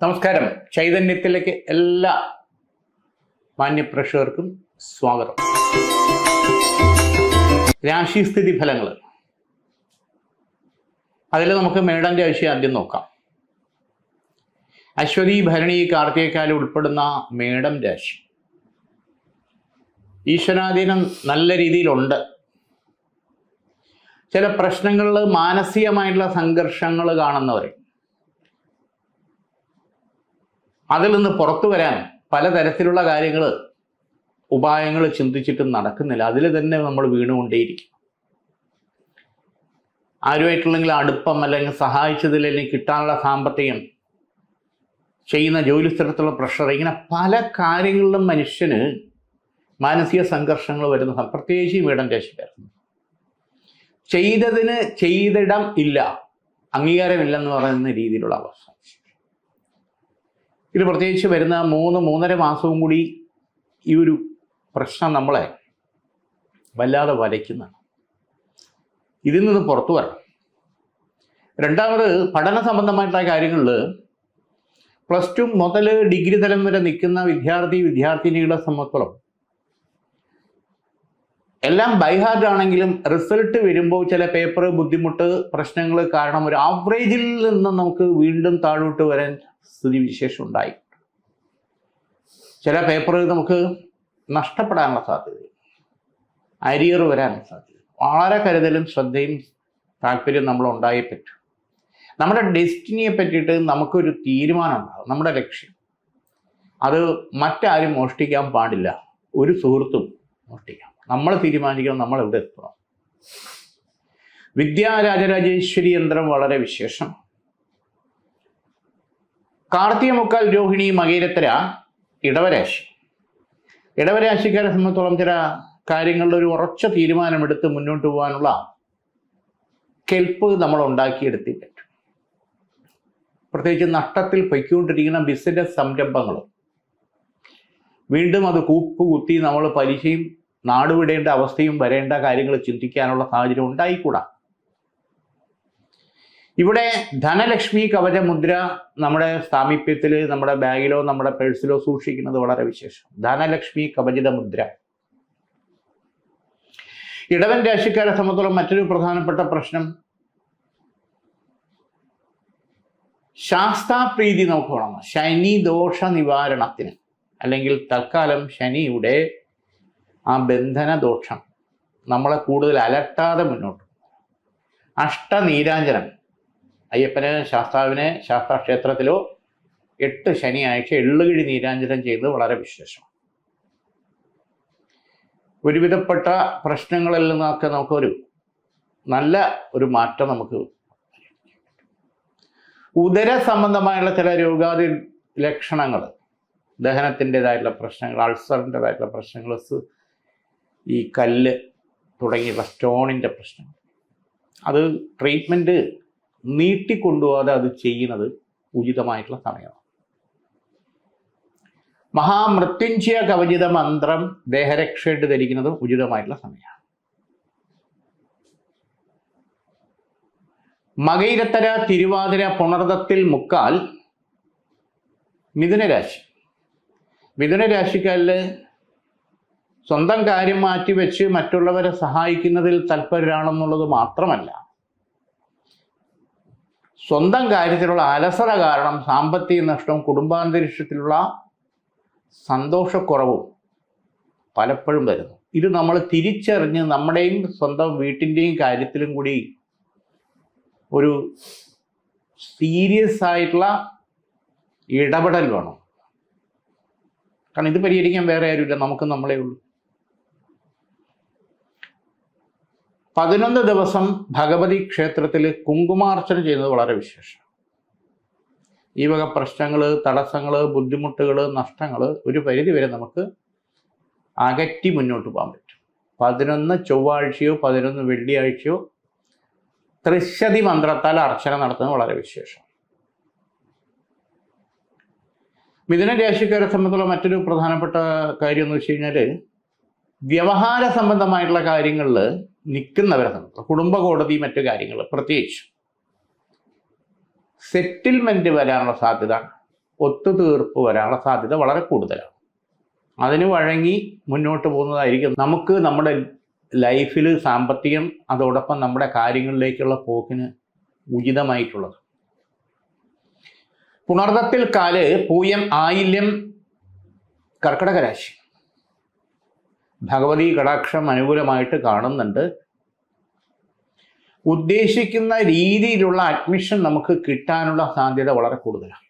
നമസ്കാരം. ചൈതന്യത്തിലേക്ക് എല്ലാ മാന്യപ്രേക്ഷകർക്കും സ്വാഗതം. രാശിസ്ഥിതി ഫലങ്ങൾ അതിൽ നമുക്ക് മേടം രാശി ആദ്യം നോക്കാം. അശ്വതി ഭരണി കാർത്തികക്കാലം ഉൾപ്പെടുന്ന മേടം രാശി. ഈശ്വരാധീനം നല്ല രീതിയിലുണ്ട്. ചില പ്രശ്നങ്ങളിൽ മാനസികമായിട്ടുള്ള സംഘർഷങ്ങൾ കാണുന്നവരെ. അതിൽ നിന്ന് പുറത്തു വരാൻ പലതരത്തിലുള്ള കാര്യങ്ങൾ ഉപായങ്ങൾ ചിന്തിച്ചിട്ട് നടക്കുന്നില്ല. അതിൽ തന്നെ നമ്മൾ വീണുകൊണ്ടേയിരിക്കും. ആരുമായിട്ടുള്ളെങ്കിൽ അടുപ്പം അല്ലെങ്കിൽ സഹായിച്ചതിൽ അല്ലെങ്കിൽ കിട്ടാനുള്ള സാമ്പത്തികം ചെയ്യുന്ന ജോലി സ്ഥലത്തുള്ള പ്രഷർ ഇങ്ങനെ പല കാര്യങ്ങളിലും മനുഷ്യന് മാനസിക സംഘർഷങ്ങൾ വരുന്ന പ്രത്യേകിച്ച് വീടൻ രാശിക്കാരുന്നു ചെയ്തതിന് ചെയ്തിടം ഇല്ല അംഗീകാരമില്ലെന്ന് പറയുന്ന രീതിയിലുള്ള അവസ്ഥ. ഇത് പ്രത്യേകിച്ച് വരുന്ന മൂന്ന് മൂന്നര മാസവും കൂടി ഈ ഒരു പ്രശ്നം നമ്മളെ വല്ലാതെ വലയ്ക്കുന്നതാണ്. ഇതിൽ നിന്ന് പുറത്തു വരണം. രണ്ടാമത് പഠന സംബന്ധമായിട്ടുള്ള കാര്യങ്ങളിൽ പ്ലസ് ടു മുതൽ ഡിഗ്രി തലം വരെ നിൽക്കുന്ന വിദ്യാർത്ഥി വിദ്യാർത്ഥിനികളെ സംബന്ധിച്ചോളം എല്ലാം ബൈഹാർഡ് ആണെങ്കിലും റിസൾട്ട് വരുമ്പോൾ ചില പേപ്പർ ബുദ്ധിമുട്ട് പ്രശ്നങ്ങൾ കാരണം ഒരു ആവറേജിൽ നിന്ന് നമുക്ക് വീണ്ടും താഴോട്ട് വരാൻ സ്ഥിതിവിശേഷം ഉണ്ടായി. ചില പേപ്പറുകൾ നമുക്ക് നഷ്ടപ്പെടാനുള്ള സാധ്യത. അരിയർ വരാനുള്ള സാധ്യത. വളരെ കരുതലും ശ്രദ്ധയും താല്പര്യം നമ്മൾ ഉണ്ടായേ പറ്റും. നമ്മുടെ ഡെസ്റ്റിനിയെ പറ്റിയിട്ട് നമുക്കൊരു തീരുമാനം ഉണ്ടാകും നമ്മുടെ ലക്ഷ്യം. അത് മറ്റാരും മോഷ്ടിക്കാൻ പാടില്ല. ഒരു സുഹൃത്തും മോഷ്ടിക്കാം. നമ്മൾ തീരുമാനിക്കണം നമ്മൾ എവിടെ എത്തണം. വിദ്യാരാജരാജേശ്വരി യന്ത്രം വളരെ വിശേഷം. കാർത്തിക മുക്കാൽ രോഹിണി മകേരത്തര ഇടവരാശി. ഇടവരാശിക്കാരെ സംബന്ധിച്ചോളം ചില കാര്യങ്ങളിൽ ഒരു ഉറച്ച തീരുമാനമെടുത്ത് മുന്നോട്ട് പോകാനുള്ള കെൽപ്പ് നമ്മൾ ഉണ്ടാക്കിയെടുത്തില്ല പ്രത്യേകിച്ച് നഷ്ടത്തിൽ പൊയ്ക്കൊണ്ടിരിക്കുന്ന ബിസിനസ് സംരംഭങ്ങൾ വീണ്ടും അത് കൂപ്പ് കുത്തി നമ്മൾ പലിശയും നാടുവിടേണ്ട അവസ്ഥയും വരേണ്ട കാര്യങ്ങൾ ചിന്തിക്കാനുള്ള സാഹചര്യം ഉണ്ടായിക്കൂടാ. ഇവിടെ ധനലക്ഷ്മി കവചമുദ്ര നമ്മുടെ സാമീപ്യത്തിൽ നമ്മുടെ ബാഗിലോ നമ്മുടെ പേഴ്സിലോ സൂക്ഷിക്കുന്നത് വളരെ വിശേഷം. ധനലക്ഷ്മി കവചിത മുദ്ര ഇടവൻ രാശിക്കാരെ സംബന്ധിച്ചോളം മറ്റൊരു പ്രധാനപ്പെട്ട പ്രശ്നം. ശാസ്താപ്രീതി നോക്കണം ശനി ദോഷ നിവാരണത്തിന് അല്ലെങ്കിൽ തൽക്കാലം ശനിയുടെ ആ ബന്ധന ദോഷം നമ്മളെ കൂടുതൽ അലട്ടാതെ മുന്നോട്ട് അഷ്ടനീരാഞ്ജനം. അയ്യപ്പന് ശാസ്താവിനെ ശാസ്താക്ഷേത്രത്തിലോ എട്ട് ശനിയാഴ്ച എള്ളുകിഴി നീരാഞ്ജനം ചെയ്യുന്നത് വളരെ വിശേഷം ഒരുവിധപ്പെട്ട പ്രശ്നങ്ങളിൽ നിന്നൊക്കെ നമുക്കൊരു നല്ല ഒരു മാറ്റം നമുക്ക് ഉദര സംബന്ധമായുള്ള ചില രോഗാതി ലക്ഷണങ്ങൾ ദഹനത്തിന്റെതായിട്ടുള്ള പ്രശ്നങ്ങൾ അൾസറിന്റെതായിട്ടുള്ള പ്രശ്നങ്ങൾ ഈ കല്ല് തുടങ്ങിയുള്ള സ്റ്റോണിന്റെ പ്രശ്നങ്ങൾ. അത് ട്രീറ്റ്മെന്റ് നീട്ടിക്കൊണ്ടുപോകാതെ അത് ചെയ്യുന്നത് ഉചിതമായിട്ടുള്ള സമയമാണ്. മഹാമൃത്യുഞ്ജയ കവചിത മന്ത്രം ദേഹരക്ഷയിട്ട് ധരിക്കുന്നത് ഉചിതമായിട്ടുള്ള സമയമാണ്. മകയിരത്തര തിരുവാതിര പുണർദത്തിൽ മുക്കാൽ മിഥുനരാശി മിഥുനരാശിക്കാരിൽ സ്വന്തം കാര്യം മാറ്റിവെച്ച് മറ്റുള്ളവരെ സഹായിക്കുന്നതിൽ തൽപരരാണെന്നുള്ളത് മാത്രമല്ല സ്വന്തം കാര്യത്തിലുള്ള അലസത കാരണം സാമ്പത്തിക നഷ്ടവും കുടുംബാന്തരീക്ഷത്തിലുള്ള സന്തോഷക്കുറവും പലപ്പോഴും വരുന്നു. ഇത് നമ്മൾ തിരിച്ചറിഞ്ഞ് നമ്മുടെയും സ്വന്തം വീട്ടിന്റെയും കാര്യത്തിലും കൂടി ഒരു സീരിയസ് ആയിട്ടുള്ള ഇടപെടൽ വേണം. കാരണം ഇത് പരിഹരിക്കാൻ വേറെ ആരുമില്ല നമുക്ക് നമ്മളേ ഉള്ളൂ. പതിനൊന്ന് ദിവസം ഭഗവതി ക്ഷേത്രത്തിൽ കുങ്കുമാർച്ചന ചെയ്യുന്നത് വളരെ വിശേഷം. ഈ വക പ്രശ്നങ്ങൾ തടസ്സങ്ങൾ ബുദ്ധിമുട്ടുകൾ നഷ്ടങ്ങൾ ഒരു പരിധി വരെ നമുക്ക് അകറ്റി മുന്നോട്ട് പോകാൻ പറ്റും. പതിനൊന്ന് ചൊവ്വാഴ്ചയോ പതിനൊന്ന് വെള്ളിയാഴ്ചയോ ത്രിശതി മന്ത്രത്താൽ അർച്ചന നടത്തുന്നത് വളരെ വിശേഷം. മിഥുന രാശിക്കാരെ സംബന്ധിച്ചുള്ള മറ്റൊരു പ്രധാനപ്പെട്ട കാര്യം എന്ന് വെച്ച് കഴിഞ്ഞാൽ വ്യവഹാര സംബന്ധമായിട്ടുള്ള കാര്യങ്ങളിൽ നിൽക്കുന്നവരെ സംബന്ധിച്ച് കുടുംബ കോടതി മറ്റു കാര്യങ്ങൾ പ്രത്യേകിച്ച്. സെറ്റിൽമെന്റ് വരാനുള്ള സാധ്യത ഒത്തുതീർപ്പ് വരാനുള്ള സാധ്യത വളരെ കൂടുതലാണ്. അതിന് വഴങ്ങി മുന്നോട്ട് പോകുന്നതായിരിക്കും. നമുക്ക് നമ്മുടെ ലൈഫിൽ സാമ്പത്തികം അതോടൊപ്പം നമ്മുടെ കാര്യങ്ങളിലേക്കുള്ള പോക്കിന് ഉചിതമായിട്ടുള്ളത്. പുണർദത്തിൽ കാൽ പൂയം ആയില്യം കർക്കിടക രാശി. ഭഗവതി കടാക്ഷം അനുകൂലമായിട്ട് കാണുന്നുണ്ട്. ഉദ്ദേശിക്കുന്ന രീതിയിലുള്ള അഡ്മിഷൻ നമുക്ക് കിട്ടാനുള്ള സാധ്യത വളരെ കൂടുതലാണ്.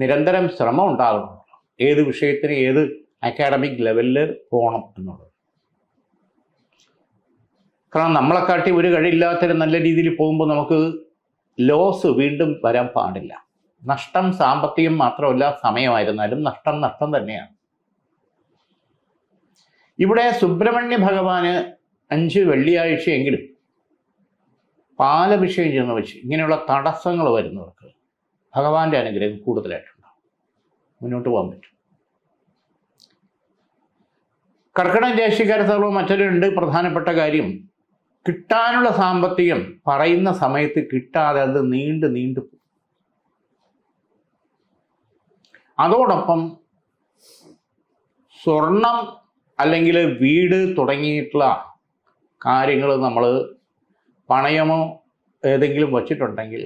നിരന്തരം ശ്രമം ഉണ്ടാകണം. ഏത് വിഷയത്തിന് ഏത് അക്കാഡമിക് ലെവലിൽ പോകണം എന്നുള്ളത്. കാരണം നമ്മളെ കാട്ടി ഒരു കഴിയില്ലാത്തൊരു നല്ല രീതിയിൽ പോകുമ്പോൾ നമുക്ക് ലോസ് വീണ്ടും വരാൻ പാടില്ല. നഷ്ടം സാമ്പത്തികം മാത്രമല്ല സമയമായിരുന്നാലും നഷ്ടം നഷ്ടം തന്നെയാണ്. ഇവിടെ സുബ്രഹ്മണ്യ ഭഗവാന് അഞ്ച് വെള്ളിയാഴ്ചയെങ്കിലും പാലഭിഷേകം ചെയ്യുന്ന വെച്ച് ഇങ്ങനെയുള്ള തടസ്സങ്ങൾ വരുന്നവർക്ക് ഭഗവാന്റെ അനുഗ്രഹം കൂടുതലായിട്ടുണ്ടാവും. മുന്നോട്ട് പോകാൻ പറ്റും. കർക്കിടക രാശിക്കാരെ സംബന്ധിച്ച് മറ്റൊരു രണ്ട് പ്രധാനപ്പെട്ട കാര്യം കിട്ടാനുള്ള സാമ്പത്തികം പറയുന്ന സമയത്ത് കിട്ടാതെ അത് നീണ്ടു നീണ്ടു അതോടൊപ്പം സ്വർണം അല്ലെങ്കിൽ വീട് തുടങ്ങിയിട്ടുള്ള കാര്യങ്ങൾ നമ്മൾ പണയമോ ഏതെങ്കിലും വച്ചിട്ടുണ്ടെങ്കിൽ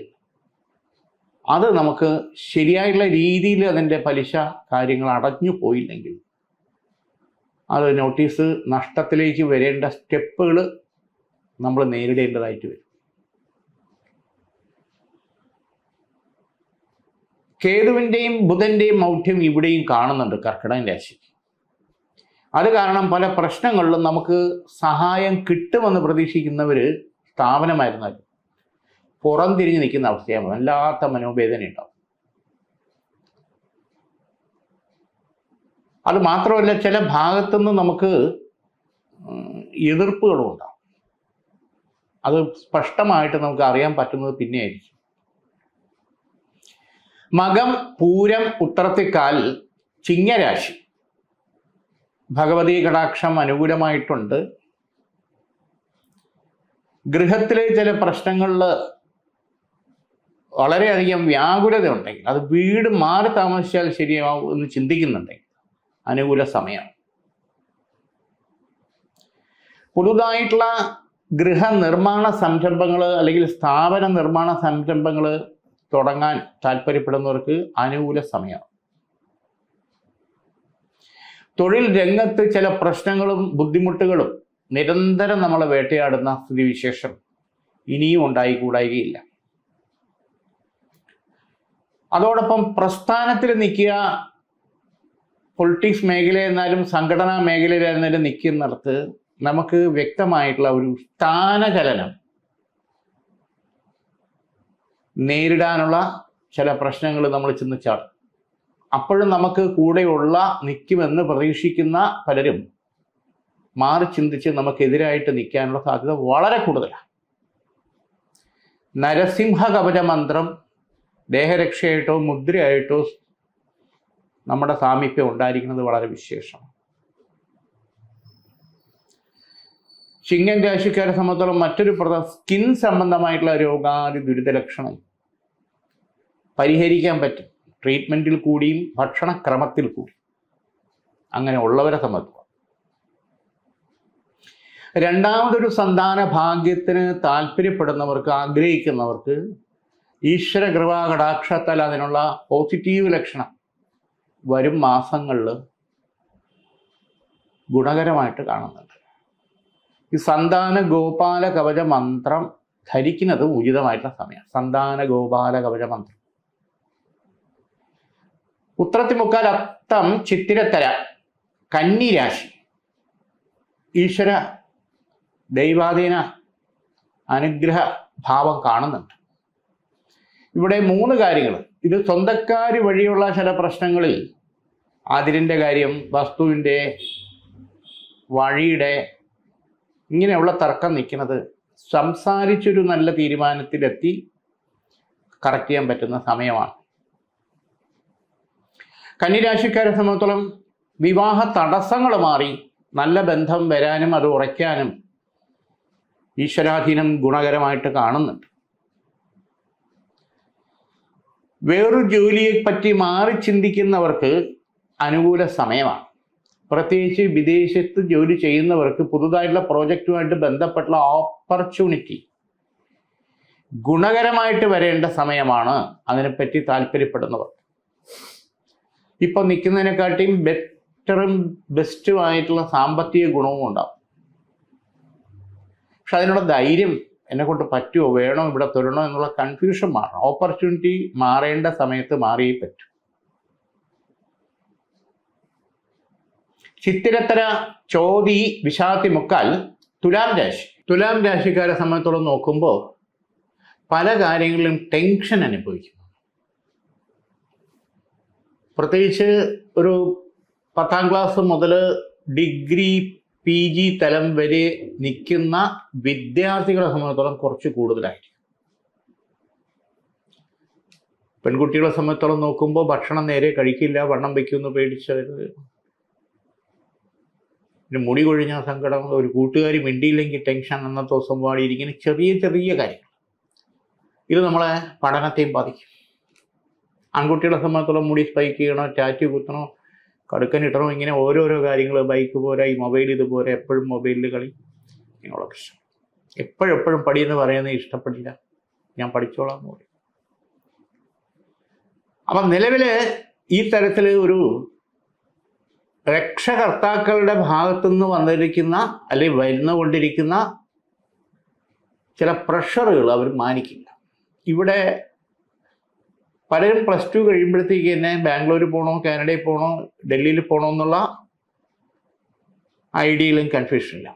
അത് നമുക്ക് ശരിയായിട്ടുള്ള രീതിയിൽ അതിന്റെ പലിശ കാര്യങ്ങൾ അടഞ്ഞു പോയില്ലെങ്കിൽ അത് നോട്ടീസ് നഷ്ടത്തിലേക്ക് വരേണ്ട സ്റ്റെപ്പുകൾ നമ്മൾ നേരിടേണ്ടതായിട്ട് വരും. കേതുവിന്റെയും ബുധന്റെയും മൗഢ്യം ഇവിടെയും കാണുന്നുണ്ട് കർക്കിടകൻ രാശി അത് കാരണം പല പ്രശ്നങ്ങളിലും നമുക്ക് സഹായം കിട്ടുമെന്ന് പ്രതീക്ഷിക്കുന്നവർ സ്ഥാപനമായിരുന്നാലും പുറം തിരിഞ്ഞ് നിൽക്കുന്ന അവസ്ഥയാണ് വല്ലാത്ത മനോവേദന ഉണ്ടാവും. അത് മാത്രമല്ല ചില ഭാഗത്തുനിന്ന് നമുക്ക് എതിർപ്പുകളും ഉണ്ടാവും. അത് സ്പഷ്ടമായിട്ട് നമുക്ക് അറിയാൻ പറ്റുന്നത് പിന്നെയായിരിക്കും മകം പൂരം ഉത്രത്തിക്കാൽ ചിങ്ങരാശി. ഭഗവതി കടാക്ഷം അനുകൂലമായിട്ടുണ്ട്. ഗൃഹത്തിലെ ചില പ്രശ്നങ്ങളിൽ വളരെയധികം വ്യാകുലത ഉണ്ടെങ്കിൽ അത് വീട് മാറി താമസിച്ചാൽ ശരിയാവും എന്ന് ചിന്തിക്കുന്നുണ്ടെങ്കിൽ അനുകൂല സമയം. പുതുതായിട്ടുള്ള ഗൃഹനിർമ്മാണ സംരംഭങ്ങൾ അല്ലെങ്കിൽ സ്ഥാപന നിർമ്മാണ സംരംഭങ്ങൾ തുടങ്ങാൻ താല്പര്യപ്പെടുന്നവർക്ക് അനുകൂല സമയം. തൊഴിൽ രംഗത്ത് ചില പ്രശ്നങ്ങളും ബുദ്ധിമുട്ടുകളും നിരന്തരം നമ്മളെ വേട്ടയാടുന്ന സ്ഥിതിവിശേഷം ഇനിയും ഉണ്ടായിക്കൂടായികയില്ല. അതോടൊപ്പം പ്രസ്ഥാനത്തിൽ നിൽക്കുക പൊളിറ്റിക്സ് മേഖലയെന്നാലും സംഘടനാ മേഖലയിലായിരുന്നാലും നിൽക്കുന്നിടത്ത് നമുക്ക് വ്യക്തമായിട്ടുള്ള ഒരു സ്ഥാനചലനം നേരിടാനുള്ള ചില പ്രശ്നങ്ങൾ നമ്മൾ ചെന്ന് അപ്പോഴും നമുക്ക് കൂടെയുള്ള നിൽക്കുമെന്ന് പ്രതീക്ഷിക്കുന്ന പലരും മാറി ചിന്തിച്ച് നമുക്കെതിരായിട്ട് നിൽക്കാനുള്ള സാധ്യത വളരെ കൂടുതലാണ്. നരസിംഹ കവച മന്ത്രം ദേഹരക്ഷയായിട്ടോ മുദ്രയായിട്ടോ നമ്മുടെ സാമീപ്യം ഉണ്ടായിരിക്കുന്നത് വളരെ വിശേഷമാണ്. ചിങ്ങൻ രാശിക്കാരെ സംബന്ധിച്ചോളം മറ്റൊരു പ്രധ സ്കിൻ സംബന്ധമായിട്ടുള്ള രോഗാദി ദുരിത ലക്ഷണം പരിഹരിക്കാൻ പറ്റും. ട്രീറ്റ്മെന്റിൽ കൂടിയും ഭക്ഷണക്രമത്തിൽ കൂടി അങ്ങനെ ഉള്ളവരെ സംബന്ധിച്ചു രണ്ടാമതൊരു സന്താന ഭാഗ്യത്തിന് താല്പര്യപ്പെടുന്നവർക്ക് ആഗ്രഹിക്കുന്നവർക്ക് ഈശ്വര കൃപാ കടാക്ഷത്താൽ അതിനുള്ള പോസിറ്റീവ് ലക്ഷണം വരും മാസങ്ങളിൽ ഗുണകരമായിട്ട് കാണുന്നുണ്ട്. ഈ സന്താന ഗോപാല കവച മന്ത്രം ധരിക്കുന്നത് ഉചിതമായിട്ടുള്ള സമയം സന്താന ഗോപാല കവച മന്ത്രം. ഉത്രത്തിമുക്കാൽ അത്തം ചിത്തിരത്തര കന്നി രാശി ഈശ്വര ദൈവാധീന അനുഗ്രഹ ഭാവം കാണുന്നുണ്ട്. ഇവിടെ മൂന്ന് കാര്യങ്ങൾ. ഇത് സ്വന്തക്കാർ വഴിയുള്ള ചില പ്രശ്നങ്ങളിൽ അതിരിന്റെ കാര്യം വസ്തുവിന്റെ വഴിയുടെ ഇങ്ങനെയുള്ള തർക്കം നിൽക്കുന്നത് സംസാരിച്ചൊരു നല്ല തീരുമാനത്തിലെത്തി കറക്റ്റ് ചെയ്യാൻ പറ്റുന്ന സമയമാണ്. കന്നിരാശിക്കാരെ സംബന്ധിച്ചോളം വിവാഹ തടസ്സങ്ങൾ മാറി നല്ല ബന്ധം വരാനും അത് ഉറയ്ക്കാനും ഈശ്വരാധീനം ഗുണകരമായിട്ട് കാണുന്നുണ്ട്. വേറൊരു ജോലിയെ പറ്റി മാറി ചിന്തിക്കുന്നവർക്ക് അനുകൂല സമയമാണ്. പ്രത്യേകിച്ച് വിദേശത്ത് ജോലി ചെയ്യുന്നവർക്ക് പുതുതായിട്ടുള്ള പ്രോജക്റ്റുമായിട്ട് ബന്ധപ്പെട്ടുള്ള ഓപ്പർച്യൂണിറ്റി ഗുണകരമായിട്ട് വരേണ്ട സമയമാണ്. അതിനെപ്പറ്റി താല്പര്യപ്പെടുന്നവർ. ഇപ്പൊ നിൽക്കുന്നതിനെക്കാട്ടിയും ബെറ്ററും ബെസ്റ്റും ആയിട്ടുള്ള സാമ്പത്തിക ഗുണവും ഉണ്ടാവും. പക്ഷെ അതിനുള്ള ധൈര്യം എന്നെ കൊണ്ട് പറ്റുമോ വേണോ? ഇവിടെ തൊരണോ? എന്നുള്ള കൺഫ്യൂഷൻ മാറണം. ഓപ്പർച്യൂണിറ്റി മാറേണ്ട സമയത്ത് മാറിയേ പറ്റൂ. ചിത്തിരത്തര ചോതി വിഷാത്തി മുക്കാൽ തുലാം രാശി. തുലാം രാശിക്കാരെ സംബന്ധിച്ചോളം നോക്കുമ്പോൾ പല കാര്യങ്ങളിലും ടെൻഷൻ അനുഭവിക്കും. പ്രത്യേകിച്ച് ഒരു പത്താം ക്ലാസ് മുതൽ ഡിഗ്രി പി ജി തലം വരെ നിൽക്കുന്ന വിദ്യാർത്ഥികളെ സംബന്ധിച്ചിടത്തോളം കുറച്ച് കൂടുതലായിരിക്കും. പെൺകുട്ടികളെ സംബന്ധിച്ചിടത്തോളം നോക്കുമ്പോൾ ഭക്ഷണം നേരെ കഴിക്കില്ല വണ്ണം വയ്ക്കുമെന്ന് പേടിച്ചവർ പിന്നെ മുടി കൊഴിഞ്ഞ സങ്കടം ഒരു കൂട്ടുകാരി മിണ്ടിയില്ലെങ്കിൽ ടെൻഷൻ അന്നത്തെ ദിവസം പാടിയിരിക്കുന്ന ചെറിയ ചെറിയ കാര്യങ്ങൾ. ഇത് നമ്മളെ പഠനത്തെയും ബാധിക്കും. ആൺകുട്ടികളെ സംബന്ധിച്ചിടത്തോളം മുടി സ്പൈക്ക് ചെയ്യണോ ടാറ്റു കുത്തണോ കടുക്കൻ ഇടണോ ഇങ്ങനെ ഓരോരോ കാര്യങ്ങൾ ബൈക്ക് പോരാ ഈ മൊബൈൽ ഇതുപോലെ എപ്പോഴും മൊബൈലിൽ കളി. ഇങ്ങനെയുള്ള പ്രശ്നം. എപ്പോഴെപ്പോഴും പഠിയെന്ന് പറയുന്നത് ഇഷ്ടപ്പെടില്ല. ഞാൻ പഠിച്ചോളാം എന്ന് അപ്പം നിലവിൽ ഈ തരത്തിൽ ഒരു രക്ഷകർത്താക്കളുടെ ഭാഗത്തുനിന്ന് വന്നിരിക്കുന്ന അല്ലെങ്കിൽ വരുന്നുകൊണ്ടിരിക്കുന്ന ചില പ്രഷറുകൾ അവർ മാനിക്കില്ല. ഇവിടെ പലരും പ്ലസ് ടു കഴിയുമ്പോഴത്തേക്ക് തന്നെ ബാംഗ്ലൂർ പോകണോ കാനഡയിൽ പോകണോ ഡൽഹിയിൽ പോകണോ എന്നുള്ള ഐഡിയയിലും കൺഫ്യൂഷനില്ല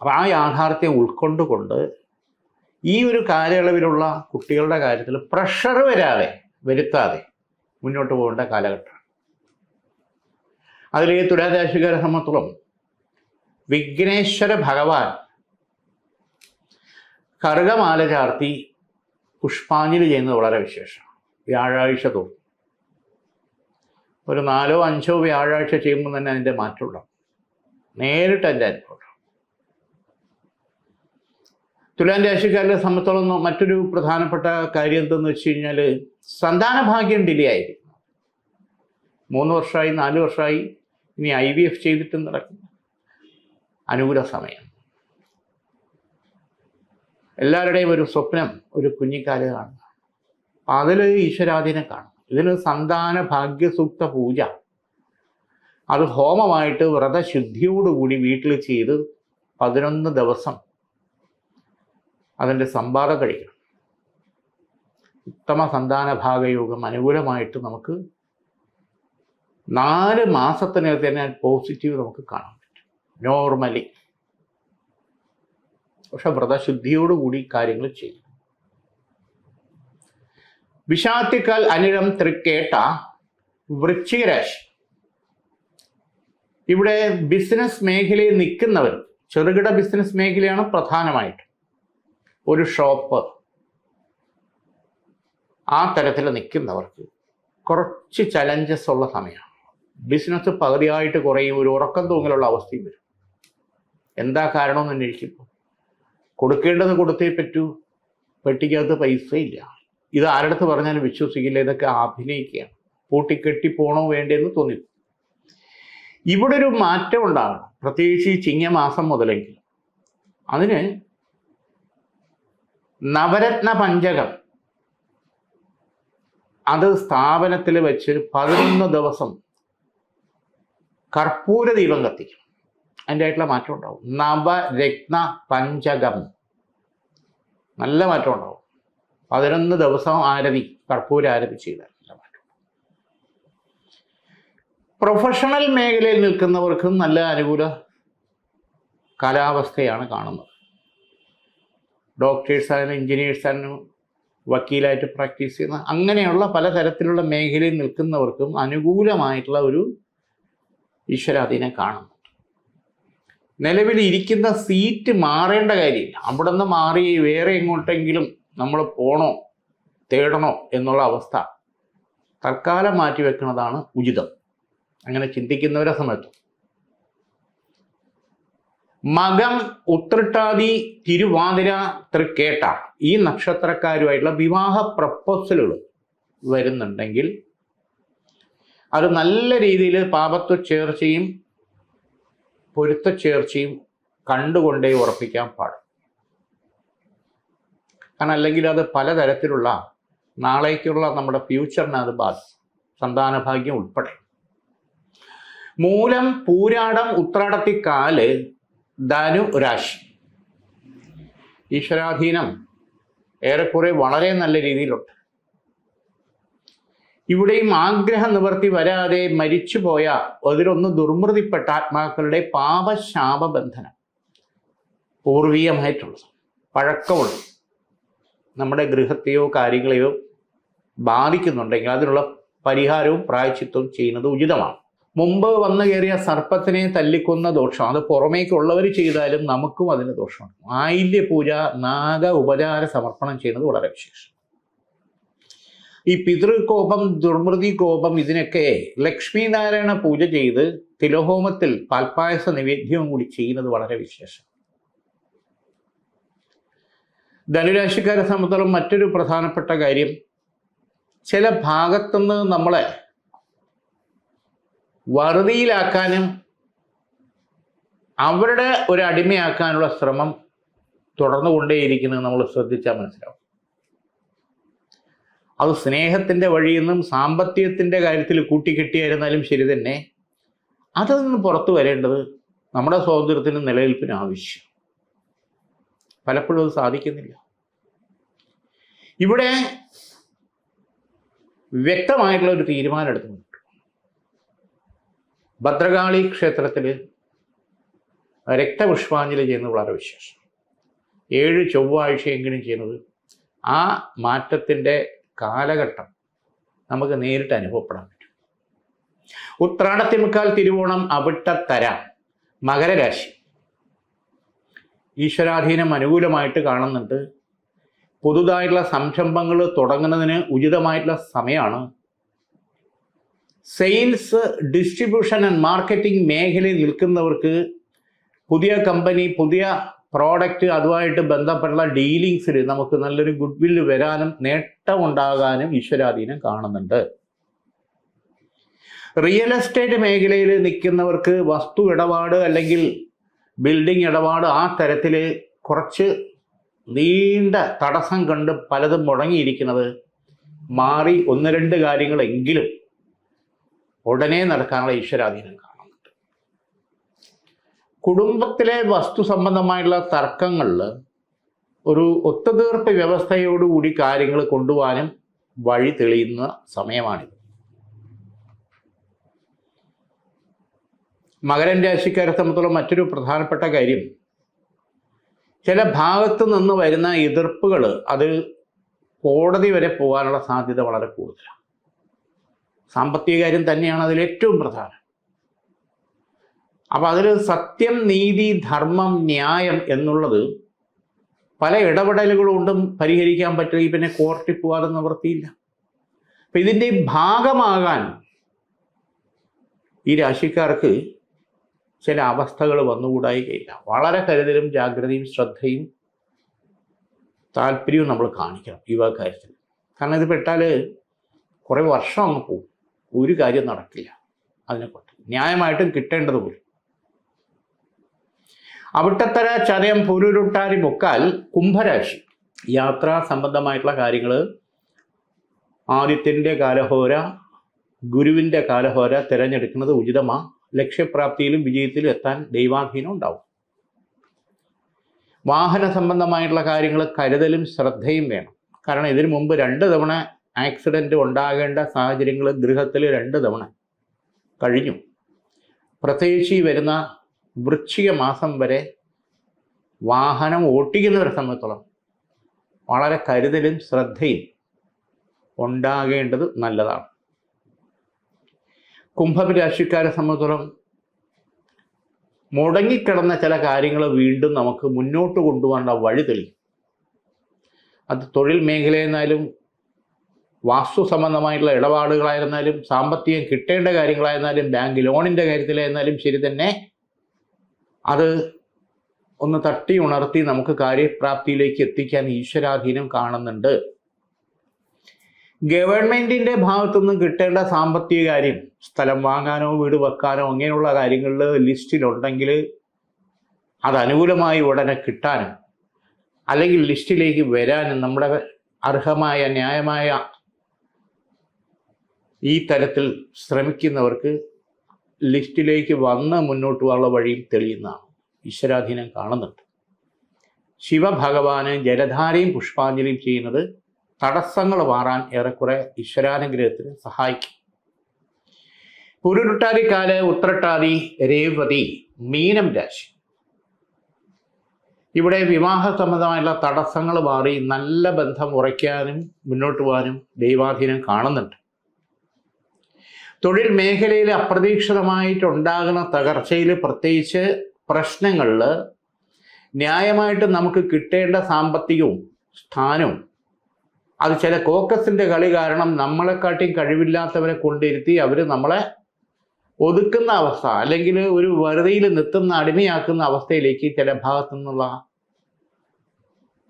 അപ്പം ആ യാഥാർത്ഥ്യം ഉൾക്കൊണ്ടുകൊണ്ട് ഈ ഒരു കാലയളവിലുള്ള കുട്ടികളുടെ കാര്യത്തിൽ പ്രഷർ വരാതെ വരുത്താതെ മുന്നോട്ട് പോകേണ്ട കാലഘട്ടമാണ്. അതിൽ ഈ തുലാരാശിക്കാരെ സംബന്ധിച്ചോളം വിഘ്നേശ്വര ഭഗവാൻ കറുകമാല ചാർത്തി പുഷ്പാഞ്ജലി ചെയ്യുന്നത് വളരെ വിശേഷമാണ്. വ്യാഴാഴ്ച തോന്നും ഒരു നാലോ അഞ്ചോ വ്യാഴാഴ്ച ചെയ്യുമ്പോൾ തന്നെ അതിന്റെ മാറ്റമുണ്ടാവും. നേരിട്ട് എന്റെ അനുഭവം തുലാൻ രാശിക്കാരെ സംബന്ധിച്ചോളം മറ്റൊരു പ്രധാനപ്പെട്ട കാര്യം എന്തെന്ന് വെച്ച് കഴിഞ്ഞാൽ സന്താന ഭാഗ്യം ഡിലേ ആയിരിക്കും. മൂന്ന് വർഷമായി നാല് വർഷമായി ഇനി ഐ വി എഫ് ചെയ്തിട്ടും നടക്കും അനുകൂല സമയം. എല്ലാവരുടെയും ഒരു സ്വപ്നം ഒരു കുഞ്ഞിക്കാൽ കാണുക. അതിൽ ഈശ്വരാധീനം കാണും ഇതിൽ സന്താന ഭാഗ്യസൂക്ത പൂജ. അത് ഹോമമായിട്ട് വ്രതശുദ്ധിയോടുകൂടി വീട്ടിൽ ചെയ്ത് പതിനൊന്ന് ദിവസം അതിന്റെ സമ്പാദം കഴിക്കണം. ഉത്തമ സന്താന ഭാഗയോഗം അനുകൂലമായിട്ട് നമുക്ക് നാല് മാസത്തിനകത്ത് തന്നെ പോസിറ്റീവ് നമുക്ക് കാണാൻ പറ്റും. നോർമലി പക്ഷെ വ്രതശുദ്ധിയോടുകൂടി കാര്യങ്ങൾ ചെയ്യും. വിഷാത്തിക്കൽ അനിഴം തൃക്കേട്ട വൃശ്ചികരാശി. ഇവിടെ ബിസിനസ് മേഖലയിൽ നിൽക്കുന്നവർ ചെറുകിട ബിസിനസ് മേഖലയാണ് പ്രധാനമായിട്ട് ഒരു ഷോപ്പ് ആ തരത്തിൽ നിൽക്കുന്നവർക്ക് കുറച്ച് ചലഞ്ചസ് ഉള്ള സമയമാണ്. ബിസിനസ് പകുതിയായിട്ട് കുറയും ഒരു ഉറക്കം തൂങ്ങലുള്ള അവസ്ഥയും വരും. എന്താ കാരണമെന്ന് അന്വേഷിക്കുമ്പോൾ കൊടുക്കേണ്ടത് കൊടുത്തേ പറ്റൂ. പെട്ടിക്കകത്ത് പൈസ ഇല്ല ഇത് ആരടുത്ത് പറഞ്ഞാലും വിശ്വസിക്കില്ല. ഇതൊക്കെ അഭിനയിക്കുകയാണ്. പൂട്ടിക്കെട്ടി പോണോ വേണ്ടെന്ന് തോന്നി ഇവിടെ ഒരു മാറ്റം ഉണ്ടാകണം. പ്രത്യേകിച്ച് ഈ ചിങ്ങമാസം മുതലെങ്കിൽ. അതിന് നവരത്ന പഞ്ചകം. അത് സ്ഥാപനത്തിൽ വെച്ച് പതിനൊന്ന് ദിവസം കർപ്പൂര ദീപം കത്തിക്കും. അതിന്റെ ആയിട്ടുള്ള മാറ്റം ഉണ്ടാവും. നവരത്ന പഞ്ചകം. നല്ല മാറ്റം ഉണ്ടാവും. പതിനൊന്ന് ദിവസം ആരതി കർപ്പൂരം ആരതി ചെയ്താൽ നല്ല മാറ്റം. പ്രൊഫഷണൽ മേഖലയിൽ നിൽക്കുന്നവർക്കും നല്ല അനുകൂല കാലാവസ്ഥയാണ് കാണുന്നത്. ഡോക്ടേഴ്സ് ആയാലും എഞ്ചിനീയേഴ്സ് ആയാലും വക്കീലായിട്ട് പ്രാക്ടീസ് ചെയ്യുന്ന അങ്ങനെയുള്ള പലതരത്തിലുള്ള മേഖലയിൽ നിൽക്കുന്നവർക്കും അനുകൂലമായിട്ടുള്ള ഒരു ഈശ്വരാധീനെ കാണുന്നു. നിലവിൽ ഇരിക്കുന്ന സീറ്റ് മാറേണ്ട കാര്യമില്ല അവിടെ നിന്ന് മാറി വേറെ എങ്ങോട്ടെങ്കിലും നമ്മൾ പോണോ തേടണോ എന്നുള്ള അവസ്ഥ തൽക്കാലം മാറ്റി വെക്കുന്നതാണ് ഉചിതം. അങ്ങനെ ചിന്തിക്കുന്നവരെ സമയത്ത് മകം ഉത്രട്ടാതി തിരുവാതിര തൃക്കേട്ട ഈ നക്ഷത്രക്കാരുമായിട്ടുള്ള വിവാഹ പ്രപ്പോസലുകൾ വരുന്നുണ്ടെങ്കിൽ അത് നല്ല രീതിയിൽ പാപത്വ ചേർച്ചയും പൊരുത്ത ചേർച്ചയും കണ്ടുകൊണ്ടേ ഉറപ്പിക്കാൻ പാടും. കാരണം അല്ലെങ്കിൽ അത് പലതരത്തിലുള്ള നാളേക്കുള്ള നമ്മുടെ ഫ്യൂച്ചറിനെ അത് ബാധിക്കും. സന്താനഭാഗ്യം ഉൾപ്പെടെ. മൂലം പൂരാടം ഉത്രാടത്തിക്കാൽ ധനു രാശി. ഈശ്വരാധീനം ഏറെക്കുറെ വളരെ നല്ല രീതിയിലുണ്ട്. ഇവിടെയും ആഗ്രഹ നിവർത്തി വരാതെ മരിച്ചുപോയ അതിലൊന്ന് ദുർമൃതിപ്പെട്ട ആത്മാക്കളുടെ പാപശാപബന്ധനം. പൂർവീയമായിട്ടുള്ളത് പഴക്കമുള്ളത് നമ്മുടെ ഗൃഹത്തെയോ കാര്യങ്ങളെയോ ബാധിക്കുന്നുണ്ടെങ്കിൽ അതിനുള്ള പരിഹാരവും പ്രായച്ചിത്വവും ചെയ്യുന്നത് ഉചിതമാണ്. മുമ്പ് വന്നു കയറിയ സർപ്പത്തിനെ തല്ലിക്കുന്ന ദോഷം അത് പുറമേക്കുള്ളവർ ചെയ്താലും നമുക്കും അതിന് ദോഷമാണ് ആയില്യ പൂജ നാഗ ഉപചാര സമർപ്പണം ചെയ്യുന്നത് വളരെ വിശേഷം. ഈ പിതൃകോപം ദുർമൃതി കോപം ഇതിനൊക്കെ ലക്ഷ്മി നാരായണ പൂജ ചെയ്ത് തിലഹോമത്തിൽ പാൽപ്പായസ നിവേദ്യവും കൂടി ചെയ്യുന്നത് വളരെ വിശേഷം. ധനുരാശിക്കാരെ സംബന്ധിച്ചോളം മറ്റൊരു പ്രധാനപ്പെട്ട കാര്യം ചില ഭാഗത്തുനിന്ന് നമ്മളെ വറുതിയിലാക്കാനും അവരുടെ ഒരു അടിമയാക്കാനുള്ള ശ്രമം തുടർന്നുകൊണ്ടേയിരിക്കുന്നത് നമ്മൾ ശ്രദ്ധിച്ചാൽ മനസ്സിലാവും. അത് സ്നേഹത്തിന്റെ വഴിയിൽ നിന്നും സാമ്പത്തികത്തിന്റെ കാര്യത്തിൽ കൂട്ടിക്കെട്ടിയായിരുന്നാലും ശരി തന്നെ. അതിൽ നിന്ന് പുറത്തു വരേണ്ടത് നമ്മുടെ സ്വാതന്ത്ര്യത്തിന് നിലനിൽപ്പിന് ആവശ്യം. പലപ്പോഴും അത് സാധിക്കുന്നില്ല. ഇവിടെ വ്യക്തമായിട്ടുള്ള ഒരു തീരുമാനം എടുത്തു ഭദ്രകാളി ക്ഷേത്രത്തിൽ രക്തപുഷ്പാഞ്ജലി ചെയ്യുന്നത് വളരെ വിശേഷം. ഏഴ് ചൊവ്വാഴ്ചയെങ്കിലും ചെയ്യുന്നത് ആ മാറ്റത്തിന്റെ കാലഘട്ടം നമുക്ക് നേരിട്ട് അനുഭവപ്പെടാൻ പറ്റും. ഉത്രാടത്തിമുക്കാൽ തിരുവോണം അവിട്ടത്തര മകരരാശി. ഈശ്വരാധീനം അനുകൂലമായിട്ട് കാണുന്നുണ്ട്. പുതുതായിട്ടുള്ള സംരംഭങ്ങൾ തുടങ്ങുന്നതിന് ഉചിതമായിട്ടുള്ള സമയമാണ്. സെയിൽസ് ഡിസ്ട്രിബ്യൂഷൻ ആൻഡ് മാർക്കറ്റിംഗ് മേഖലയിൽ നിൽക്കുന്നവർക്ക് പുതിയ കമ്പനി പുതിയ പ്രോഡക്റ്റ് അതുമായിട്ട് ബന്ധപ്പെട്ടുള്ള ഡീലിങ്സിൽ നമുക്ക് നല്ലൊരു ഗുഡ് വില്ല് വരാനും നേട്ടമുണ്ടാകാനും ഈശ്വരാധീനം കാണുന്നുണ്ട്. റിയൽ എസ്റ്റേറ്റ് മേഖലയിൽ നിൽക്കുന്നവർക്ക് വസ്തു ഇടപാട് അല്ലെങ്കിൽ ബിൽഡിംഗ് ഇടപാട് ആ തരത്തിൽ കുറച്ച് നീണ്ട തടസ്സം കണ്ട് പലതും മുടങ്ങിയിരിക്കുന്നത് മാറി ഒന്ന് രണ്ട് കാര്യങ്ങളെങ്കിലും ഉടനെ നടക്കാനുള്ള ഈശ്വരാധീനം കാണുന്നുണ്ട് കുടുംബത്തിലെ വസ്തു സംബന്ധമായുള്ള തർക്കങ്ങളിൽ ഒരു ഒത്തുതീർപ്പ് വ്യവസ്ഥയോടുകൂടി കാര്യങ്ങൾ കൊണ്ടുപോകാനും വഴി തെളിയുന്ന സമയമാണിത്. മകരൻ രാശിക്കാരെ സംബന്ധിച്ചുള്ള മറ്റൊരു പ്രധാനപ്പെട്ട കാര്യം ചില ഭാഗത്ത് നിന്ന് വരുന്ന എതിർപ്പുകൾ അത് കോടതി വരെ പോകാനുള്ള സാധ്യത വളരെ കൂടുതലാണ്. സാമ്പത്തിക കാര്യം തന്നെയാണ് അതിൽ ഏറ്റവും പ്രധാനം. അപ്പം അതിൽ സത്യം നീതി ധർമ്മം ന്യായം എന്നുള്ളത് പല ഇടപെടലുകളുകൊണ്ടും പരിഹരിക്കാൻ പറ്റുമെങ്കിൽ പിന്നെ കോർട്ടിൽ പോകാതെ നിവൃത്തിയില്ല അപ്പം ഇതിന്റെ ഭാഗമാകാൻ ഈ രാശിക്കാർക്ക് ചില അവസ്ഥകൾ വന്നുകൂടായി വന്നുകൂടായികയില്ല. വളരെ കരുതലും ജാഗ്രതയും ശ്രദ്ധയും താല്പര്യവും നമ്മൾ കാണിക്കണം ഈ കാര്യത്തിൽ. കാരണം ഇത് പെട്ടാൽ കുറേ വർഷം അങ്ങ് പോകും. ഒരു കാര്യം നടക്കില്ല. അതിനെക്കൊണ്ട് ന്യായമായിട്ടും കിട്ടേണ്ടത് പോലും അവിട്ടത്തര ചതയം പുരുരുട്ടാരി മുക്കാൽ കുംഭരാശി. യാത്രാ സംബന്ധമായിട്ടുള്ള കാര്യങ്ങൾ ആദിത്യന്റെ കാലഹോര ഗുരുവിന്റെ കാലഹോര തിരഞ്ഞെടുക്കുന്നത് ഉചിതമാണ് ലക്ഷ്യപ്രാപ്തിയിലും വിജയത്തിലും എത്താൻ ദൈവാധീനം ഉണ്ടാവും. വാഹന സംബന്ധമായിട്ടുള്ള കാര്യങ്ങൾ കരുതലും ശ്രദ്ധയും വേണം. കാരണം ഇതിനു മുമ്പ് രണ്ട് തവണ ആക്സിഡന്റ് ഉണ്ടാകേണ്ട സാഹചര്യങ്ങൾ ഗൃഹത്തിൽ രണ്ട് തവണ കഴിഞ്ഞു. പ്രത്യേകിച്ച് വരുന്ന വൃശ്ചിക മാസം വരെ വാഹനം ഓട്ടിക്കുന്നവരെ സംബന്ധിച്ചോളം വളരെ കരുതലും ശ്രദ്ധയും ഉണ്ടാകേണ്ടത് നല്ലതാണ്. കുംഭരാശിക്കാരെ സംബന്ധിച്ചോളം മുടങ്ങിക്കിടന്ന ചില കാര്യങ്ങൾ വീണ്ടും നമുക്ക് മുന്നോട്ട് കൊണ്ടുപോകാനുള്ള വഴി തെളിയും. അത് തൊഴിൽ മേഖലയെന്നാലും വാസ്തു സംബന്ധമായിട്ടുള്ള ഇടപാടുകളായിരുന്നാലും സാമ്പത്തികം കിട്ടേണ്ട കാര്യങ്ങളായിരുന്നാലും ബാങ്ക് ലോണിന്റെ കാര്യത്തിലായിരുന്നാലും ശരി തന്നെ അത് ഒന്ന് തട്ടി ഉണർത്തി നമുക്ക് കാര്യപ്രാപ്തിയിലേക്ക് എത്തിക്കാൻ ഈശ്വരാധീനം കാണുന്നുണ്ട്. ഗവൺമെന്റിന്റെ ഭാഗത്തുനിന്ന് കിട്ടേണ്ട സാമ്പത്തിക കാര്യം സ്ഥലം വാങ്ങാനോ വീട് വെക്കാനോ അങ്ങനെയുള്ള കാര്യങ്ങളിൽ ലിസ്റ്റിലുണ്ടെങ്കിൽ അത് അനുകൂലമായി ഉടനെ കിട്ടാനും അല്ലെങ്കിൽ ലിസ്റ്റിലേക്ക് വരാനും നമ്മുടെ അർഹമായ ന്യായമായ ഈ തരത്തിൽ ശ്രമിക്കുന്നവർക്ക് ലിസ്റ്റിലേക്ക് വന്ന് മുന്നോട്ട് പോകാനുള്ള വഴിയും തെളിയുന്നതാണ്. ഈശ്വരാധീനം കാണുന്നുണ്ട്. ശിവഭഗവാന് ജലധാരയും പുഷ്പാഞ്ജലിയും ചെയ്യുന്നത് തടസ്സങ്ങൾ മാറാൻ ഏറെക്കുറെ ഈശ്വരാനുഗ്രഹത്തിന് സഹായിക്കും. പുരുരുട്ടാതിക്കാൽ ഉത്രട്ടാതി രേവതി മീനം രാശി. ഇവിടെ വിവാഹ സംബന്ധമായുള്ള തടസ്സങ്ങൾ മാറി നല്ല ബന്ധം ഉറയ്ക്കാനും മുന്നോട്ട് പോകാനും ദൈവാധീനം കാണുന്നുണ്ട്. തൊഴിൽ മേഖലയിൽ അപ്രതീക്ഷിതമായിട്ടുണ്ടാകുന്ന തകർച്ചയിൽ പ്രത്യേകിച്ച് പ്രശ്നങ്ങളിൽ ന്യായമായിട്ട് നമുക്ക് കിട്ടേണ്ട സാമ്പത്തികവും സ്ഥാനവും അത് ചില കോക്കസിന്റെ കളി കാരണം നമ്മളെക്കാട്ടിയും കഴിവില്ലാത്തവരെ കൊണ്ടിരുത്തി അവർ നമ്മളെ ഒതുക്കുന്ന അവസ്ഥ അല്ലെങ്കിൽ ഒരു വെറുതെയിൽ നിർത്തുന്ന അടിമയാക്കുന്ന അവസ്ഥയിലേക്ക് ചില ഭാഗത്തു നിന്നുള്ള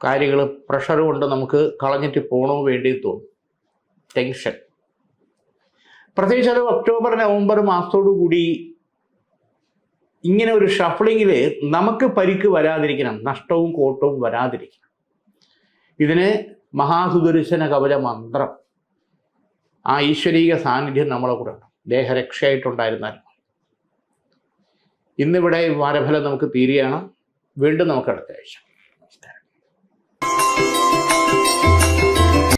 കാര്യങ്ങൾ പ്രഷർ കൊണ്ട് നമുക്ക് കളഞ്ഞിട്ട് പോകണോ വേണ്ടി തോന്നും. ടെൻഷൻ പ്രത്യേകിച്ച് അത് ഒക്ടോബർ നവംബർ മാസത്തോടുകൂടി ഇങ്ങനെ ഒരു ഷഫ്ലിങ്ങിൽ നമുക്ക് പരിക്ക് വരാതിരിക്കണം നഷ്ടവും കോട്ടവും വരാതിരിക്കണം. ഇതിന് മഹാസുദർശന കവല മന്ത്രം ആ ഈശ്വരീക സാന്നിധ്യം നമ്മളെ കൂടെ ഉണ്ടാവും ദേഹരക്ഷയായിട്ടുണ്ടായിരുന്നാൽ ഇന്നിവിടെ വാരഫലം നമുക്ക് തീരുകയാണ്. വീണ്ടും നമുക്ക് അടുത്ത ആഴ്ച.